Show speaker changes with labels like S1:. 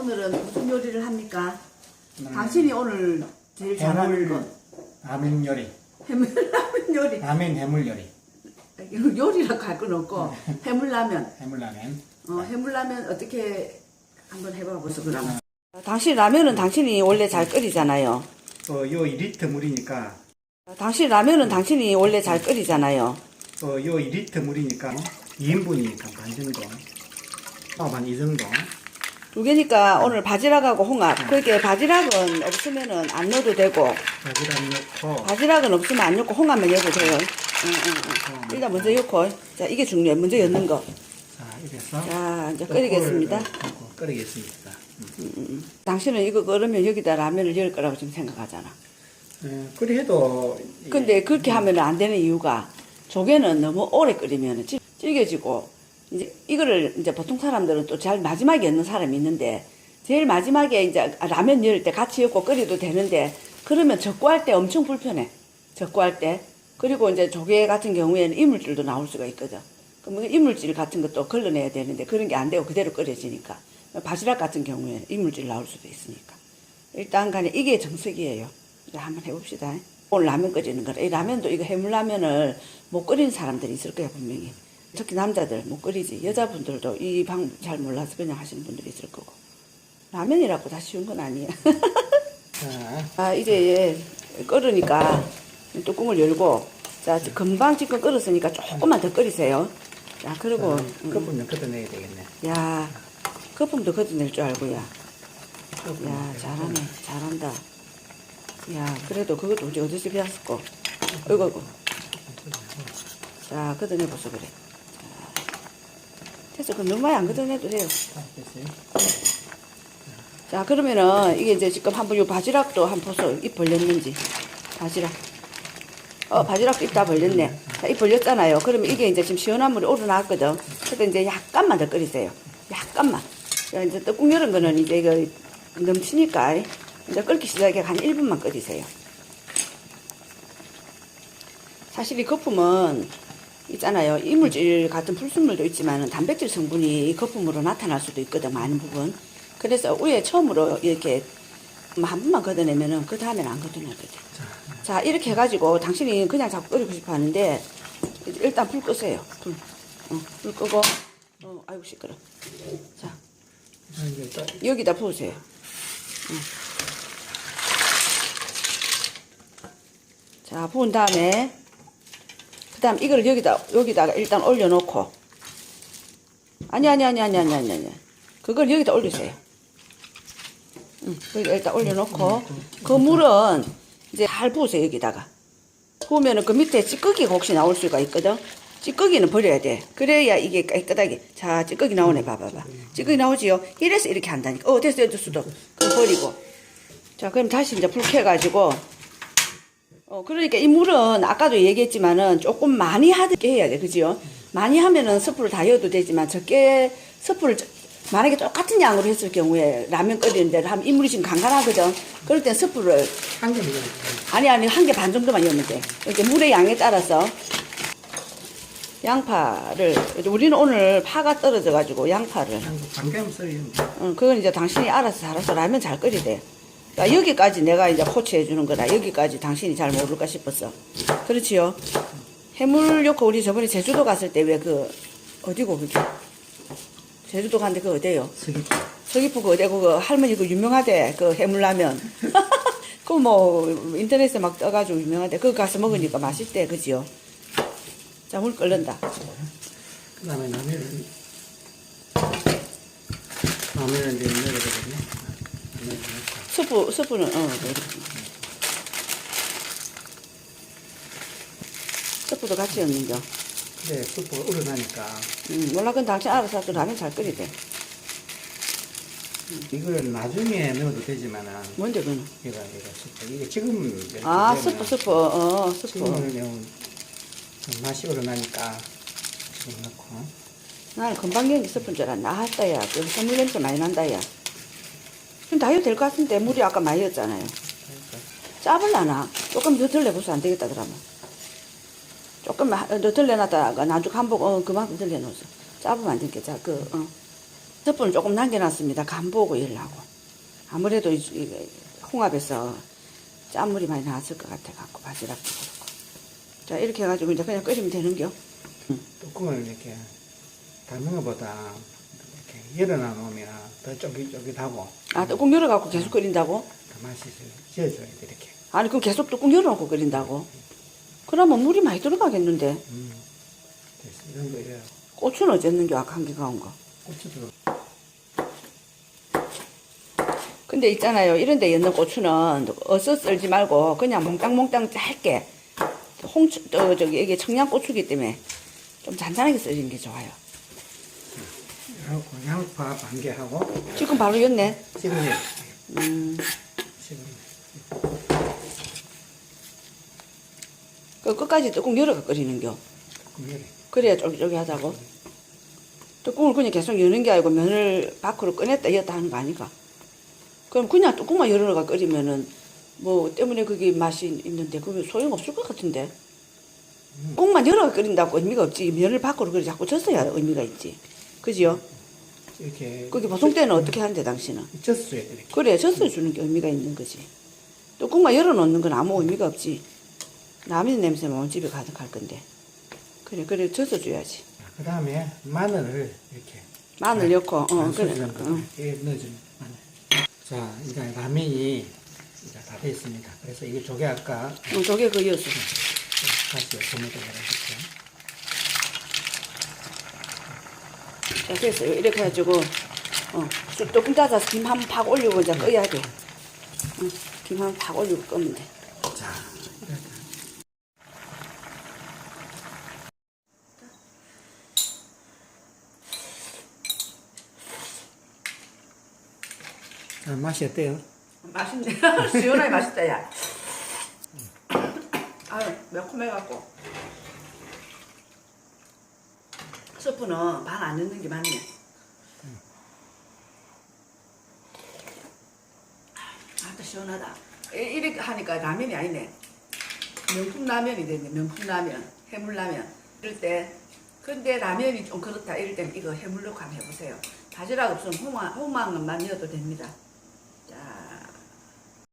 S1: 오늘은 무슨 요리를 합니까?
S2: 음,
S1: 당신이 오늘 제일 잘하는
S2: 해물
S1: 거
S2: 라면 요리,
S1: 해물 라면 요리.
S2: 라면 해물 요리,
S1: 요리라고 할 건 없고 해물 라면.
S2: 해물 라면.
S1: 어, 해물 라면 어떻게 한번 해봐 보소 그러면 당신 라면은 당신이 원래 잘 끓이잖아요.
S2: 어, 요 2리터 물이니까,
S1: 당신 라면은 당신이 원래 잘 끓이잖아요.
S2: 어, 요 2리터 물이니까 2인분이니까 반 정도. 어, 반이 정도.
S1: 두 개니까 오늘 바지락하고 홍합 그렇게 바지락은 없으면은 안 넣어도 되고
S2: 바지락 넣고,
S1: 바지락은 없으면 안 넣고 홍합만 넣어도 돼요 응, 응, 응. 일단 먼저 넣고 자 이게 중요해 먼저 넣는 거
S2: 자, 이래서.
S1: 자, 이제 끓이겠습니다.
S2: 끓- 끓- 끓이겠습니다. 음.
S1: 당신은 이거 끓으면 여기다 라면을 넣을 거라고 지금 생각하잖아.
S2: 어, 그래도. 이-
S1: 근데 그렇게 하면 안 되는 이유가 조개는 너무 오래 끓이면 질- 질겨지고 이제 이거를 이제 보통 사람들은 또잘 마지막에 넣는 사람이 있는데 제일 마지막에 이제 라면 넣을 때 같이 넣고 끓여도 되는데 그러면 적구할 때 엄청 불편해. 적구할 때. 그리고 이제 조개 같은 경우에는 이물질도 나올 수가 있거든. 그러면 이물질 같은 것도 걸러내야 되는데 그런 게 안 되고 그대로 끓여지니까. 바지락 같은 경우에는 이물질 나올 수도 있으니까. 일단 간에 이게 정석이에요. 이제 한번 해봅시다. 오늘 라면 끓이는 거라. 이 라면도 이거 해물라면을 못 끓이는 사람들이 있을 거야, 분명히. 특히 남자들 못 끓이지. 여자분들도 이 방법 잘 몰라서 그냥 하시는 분들이 있을 거고. 라면이라고 다 쉬운 건 아니야.
S2: 자,
S1: 아, 이제 끓으니까 뚜껑을 열고, 자, 금방 지금 끓었으니까 조금만 더 끓이세요. 자, 그리고, 음,
S2: 거품좀 걷어내야 되겠네.
S1: 야, 거품도 걷어낼 줄 알고, 야. 야, 잘하네. 잘한다. 야, 그래도 그것도 우리 어디서 배웠을까? 어이구, 어이구. 자, 걷어내보소, 그래. 자, 됐어. 그 너무 많이 안 걷어내도 돼요.
S2: 자, 됐어요.
S1: 자, 그러면은, 이게 이제 지금 한번 요 바지락도 한 보소. 입 벌렸는지. 바지락. 어, 바지락도 입 다 벌렸네. 자, 입 벌렸잖아요. 그러면 이게 이제 지금 시원한 물이 오르나왔거든. 그래서 이제 약간만 더 끓이세요. 약간만. 자, 이제 뚜껑 열은 거는 이제 이거 넘치니까 이제 끓기 시작에 한 1분만 끓이세요. 사실 이 거품은 있잖아요. 이물질 같은 불순물도 있지만 단백질 성분이 이 거품으로 나타날 수도 있거든, 많은 부분. 그래서 위에 처음으로 이렇게 한 번만 걷어내면은 그 다음에는 안 걷어내거든. 자, 이렇게 해가지고 당신이 그냥 자꾸 끓이고 싶어 하는데 일단 불 끄세요. 불. 어, 불 끄고, 어, 아이고, 시끄러. 자, 여기다 부으세요. 응. 자, 부은 다음에, 그 다음 이걸 여기다, 여기다가 일단 올려놓고, 아니, 아니, 아니, 아니, 아니, 아니, 아니. 그걸 여기다 올리세요. 응, 여기다 일단 올려놓고, 그 물은 이제 잘 부으세요, 여기다가. 부으면은 그 밑에 찌꺼기가 혹시 나올 수가 있거든. 찌꺼기는 버려야 돼. 그래야 이게 깨끗하게. 자, 찌꺼기 나오네, 봐봐봐. 찌꺼기 나오지요? 이래서 이렇게 한다니까. 어, 됐어, 됐어. 그거 버리고. 자, 그럼 다시 이제 불 켜가지고. 어, 그러니까 이 물은 아까도 얘기했지만은 조금 많이 하게 해야 돼. 그지요? 많이 하면은 스프를 다 넣어도 되지만 적게 스프를 저- 만약에 똑같은 양으로 했을 경우에 라면 끓이는 데를 하면 이 물이 지금 간간하거든. 그럴 땐 스프를
S2: 한 개는
S1: 아니 아니 한 개 반 정도만 넣으면 돼. 이렇게 물의 양에 따라서 양파를 우리는 오늘 파가 떨어져 가지고 양파를
S2: 반개만 써요.
S1: 응, 그건 이제 당신이 알아서 알아서 라면 잘 끓이대. 그러니까 여기까지 내가 이제 코치해 주는 거라 여기까지 당신이 잘 모를까 싶었어. 그렇지요? 해물 넣고 우리 저번에 제주도 갔을 때 왜 그 어디고 그게 제주도 갔는데 그 어디요?
S2: 서귀
S1: 서귀포 그 어디고 그 할머니 그 유명하대 그 해물라면. 그 뭐 인터넷에 막 떠가지고 유명하대. 그거 가서 먹으니까 맛있대 그지요? 자 물 끓는다.
S2: 그 다음에 라면을 라면을 이제 넣어야 되거든요. 라면을
S1: 스프 스프는 어 이렇게. 스프도 같이 넣는겨.
S2: 그래, 수프가 우러나니까
S1: 음, 몰라, 그건 당신 알아서 또 라면 잘 끓이대.
S2: 이걸 나중에 넣어도 되지만은
S1: 뭔데, 그는?
S2: 얘가 얘가 수프 이게 지금
S1: 아, 스프, 스프, 어, 스프.
S2: 지금은 좀 맛이 우러나니까 지금 넣고
S1: 나는 금방 연기 스프인 줄 알았나. 아따, 야. 여기 선물 냄새 많이 난다, 야. 그럼 다 해도 될것 같은데, 물이 아까 많이 였잖아요. 짜블라나? 조금 더 덜내보서 안 되겠다, 그러면. 조금만 더 덜내놨다가 나중 한복, 어, 그만큼 덜 내놓았어. 짜보면 안 되겠다, 그, 어. 스푼을 조금 남겨놨습니다. 간 보고 일하고. 아무래도 이- 이 홍합에서 짠물이 많이 나왔을 것 같아 갖고 바지락도 그렇고. 자 이렇게 해가지고 이제 그냥 끓이면 되는겨.
S2: 뚜껑을 이렇게 닫는 것보다 이렇게 열어놔 놓으면 더 쫄깃쫄깃하고
S1: 아 뚜껑 열어갖고 계속 끓인다고?
S2: 그 맛이 지어줘야 돼 이렇게.
S1: 아니 그럼 계속 뚜껑 열어놓고 끓인다고? 그러면 물이 많이 들어가겠는데
S2: 음. 됐어. 이 정도 이래.
S1: 고추는 어쨌는겨 아까 한 개 가 온 거.
S2: 고추도
S1: 근데 있잖아요. 이런 데 있는 고추는 어서 썰지 말고 그냥 몽땅몽땅 짧게 홍추, 어, 저기 이게 청양고추기 때문에 좀 잔잔하게 썰리는 게 좋아요.
S2: 하고 양파 반 개 하고
S1: 지금 바로 였네.
S2: 지금
S1: 음, 그 끝까지 뚜껑 열어가 끓이는겨. 그래야 쫄깃쫄깃하다고. 뚜껑을 그냥 계속 여는 게 아니고 면을 밖으로 꺼냈다 열었다 하는 거 아니까. 그럼 그냥 뚜껑만 열어가 끓이면은 뭐 때문에 그게 맛이 있는데 그게 소용없을 것 같은데. 꽁만 열어가 끓인다고 의미가 없지. 면을 밖으로 그래 자꾸 젖어야 의미가 있지. 그지요?
S2: 이렇게
S1: 거기 보통 때는 어떻게 하는데 당신은?
S2: 돼 이렇게.
S1: 그래 젖어 주는 게 의미가 있는 거지. 뚜껑만 열어놓는 건 아무 의미가 없지. 라면 냄새만 온 집에 가득할 건데. 그래 그래 젖어 줘야지.
S2: 그 다음에 마늘을 이렇게
S1: 마늘 넣고
S2: 어한
S1: 그래. 어.
S2: 이렇게 넣어주는 마늘. 자 이제 라면이 이제 다 됐습니다. 그래서 이거 조개 아까
S1: 어, 저게 그였어.
S2: 다시 토마토를 해줄게요.
S1: 자 됐어요. 이렇게 해가지고 어쑥 뚜껑 닫아서 김 한 번 팍 올리고 이제 꺼야 돼. 응, 김한 번 팍 올리고 끄면 돼.
S2: 자. 자 맛이 어때요?
S1: 맛있네. 시원하게 맛있다, 야. 아유, 매콤해갖고. 스프는 반 안 넣는 게 맞네. 아또 시원하다. 이- 이렇게 하니까 라면이 아니네. 명품 라면이 됐네, 명품 라면. 해물 라면. 이럴 때. 근데 라면이 좀 그렇다. 이럴 때는 이거 해물 넣고 한번 해보세요. 바지락 없으면 호망, 호망만 넣어도 됩니다.